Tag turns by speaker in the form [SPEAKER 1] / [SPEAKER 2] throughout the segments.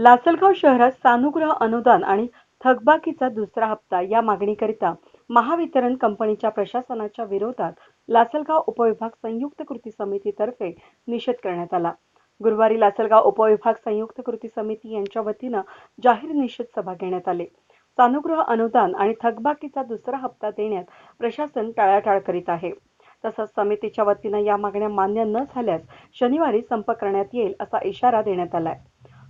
[SPEAKER 1] लासलगाव शहरात सानुग्रह अनुदान आणि थकबाकीचा दुसरा हप्ता या मागणीकरिता महावितरण कंपनीच्या प्रशासनाच्या विरोधात लासलगाव उपविभाग संयुक्त कृती समितीतर्फे निषेध करण्यात आला. गुरुवारी लासलगाव उपविभाग संयुक्त कृती समिती यांच्या वतीनं जाहीर निषेध सभा घेण्यात आले. सानुग्रह अनुदान आणि थकबाकीचा दुसरा हप्ता देण्यात प्रशासन टाळाटाळ करीत आहे. तसंच समितीच्या वतीनं या मागण्या मान्य न झाल्यास शनिवारी संप करण्यात येईल असा इशारा देण्यात आलाय.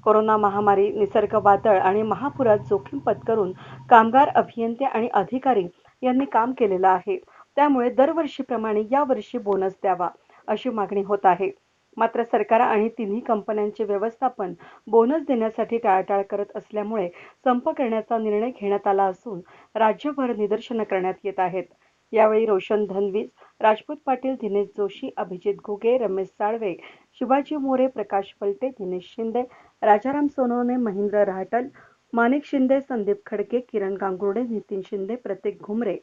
[SPEAKER 1] कोरोना महामारी निसर्ग वादळ आणि महापुरात जोखीम पत्करून कामगार अभियंते आणि अधिकारी यांनी काम केलेलं आहे. त्यामुळे दरवर्षीप्रमाणे यावर्षी बोनस द्यावा अशी मागणी होत आहे. मात्र सरकार आणि तिन्ही कंपन्यांचे व्यवस्थापन बोनस देण्यासाठी टाळाटाळ करत असल्यामुळे संप करण्याचा निर्णय घेण्यात आला असून राज्यभर निदर्शनं करण्यात येत आहेत. यावेळी रोशन धनवीस राजपूत पाटील दिनेश जोशी अभिजित घुगे रमेश साळवे शिवाजी मोरे प्रकाश पलटे दिनेश शिंदे राजाराम सोनवणे महेंद्र राहटल माणिक शिंदे संदीप खडके किरण गांगुर्डे नितीन शिंदे प्रतीक घुमरे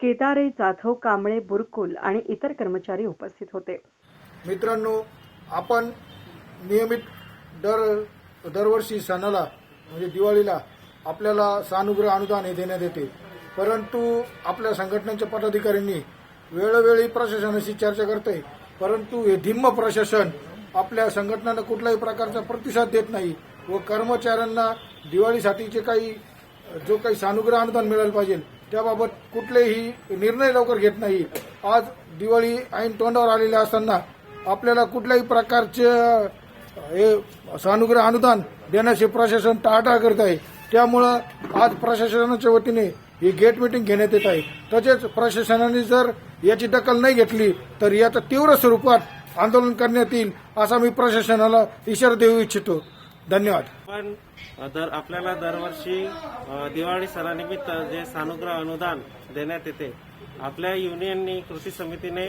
[SPEAKER 1] केदारे जाधव कांबळे बुरकुल आणि इतर कर्मचारी उपस्थित होते.
[SPEAKER 2] मित्रांनो आपण नियमित दर दरवर्षी सणाला म्हणजे दिवाळीला आपल्याला सानुग्रह अनुदान हे देण्यात येते. परंतु आपल्या संघटनेच्या पदाधिकाऱ्यांनी वेळोवेळी प्रशासनाशी चर्चा करते परंतु हे धिम्म प्रशासन आपल्या संघटनांना कुठल्याही प्रकारचा प्रतिसाद देत नाही व कर्मचाऱ्यांना दिवाळीसाठीचे काही जो काही सानुग्रह अनुदान मिळालं पाहिजे त्याबाबत कुठलेही निर्णय लवकर घेत नाही. आज दिवाळी ऐन तोंडावर आलेल्या असताना आपल्याला कुठल्याही प्रकारचे हे सानुग्रह अनुदान देण्याचे प्रशासन टाळाटाळ करत आहे. त्यामुळं आज प्रशासनाच्या वतीने ही गेट मिटिंग घेण्यात येत आहे. तसेच प्रशासनाने जर याची दखल नाही घेतली तर याचं तीव्र स्वरूपात आंदोलन करण्यात येईल असा मी प्रशासनाला इशारा देऊ इच्छितो. धन्यवाद.
[SPEAKER 3] पण दर आपल्याला दरवर्षी दिवाळी सणानिमित्त जे सानुग्रह अनुदान देण्यात येते आपल्या युनियननी कृती समितीने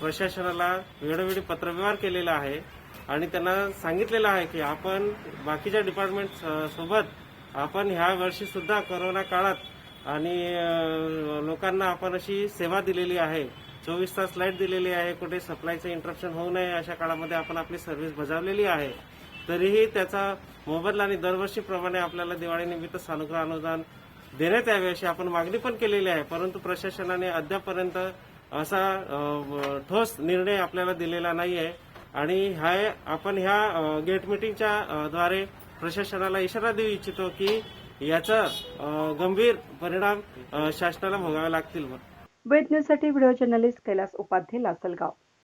[SPEAKER 3] प्रशासनाला वेळोवेळी पत्रव्यवहार केलेला आहे आणि त्यांना सांगितलेलं आहे की आपण बाकीच्या डिपार्टमेंट सोबत आपण ह्या वर्षी सुद्धा कोरोना काळात आणि लोकांना आपण अशी सेवा दिलेली आहे. चोवीस तास लाइट दिलेली आहे कुठे सप्लायचं इंटरप्शन होऊ नये अशा काळामध्ये आपण आपली सर्व्हिस बजावलेली आहे. तरीही त्याचा मोबदला आणि दरवर्षीप्रमाणे आपल्याला दिवाळीनिमित्त सानुग्रह अनुदान देण्यात यावे अशी आपण मागणी पण केलेली आहे. परंतु प्रशासनाने अद्यापर्यंत असा ठोस निर्णय आपल्याला दिलेला नाही आहे आणि ह्या आपण ह्या गेट मिटिंगच्या द्वारे प्रशासनाला इशारा देऊ इच्छितो की याचा गंभीर परिणाम शासनाला भोगावे लागतील
[SPEAKER 1] वेद न्यूजसाठी व्हिडिओ जर्नलिस्ट कैलास उपाध्ये लासलगाव.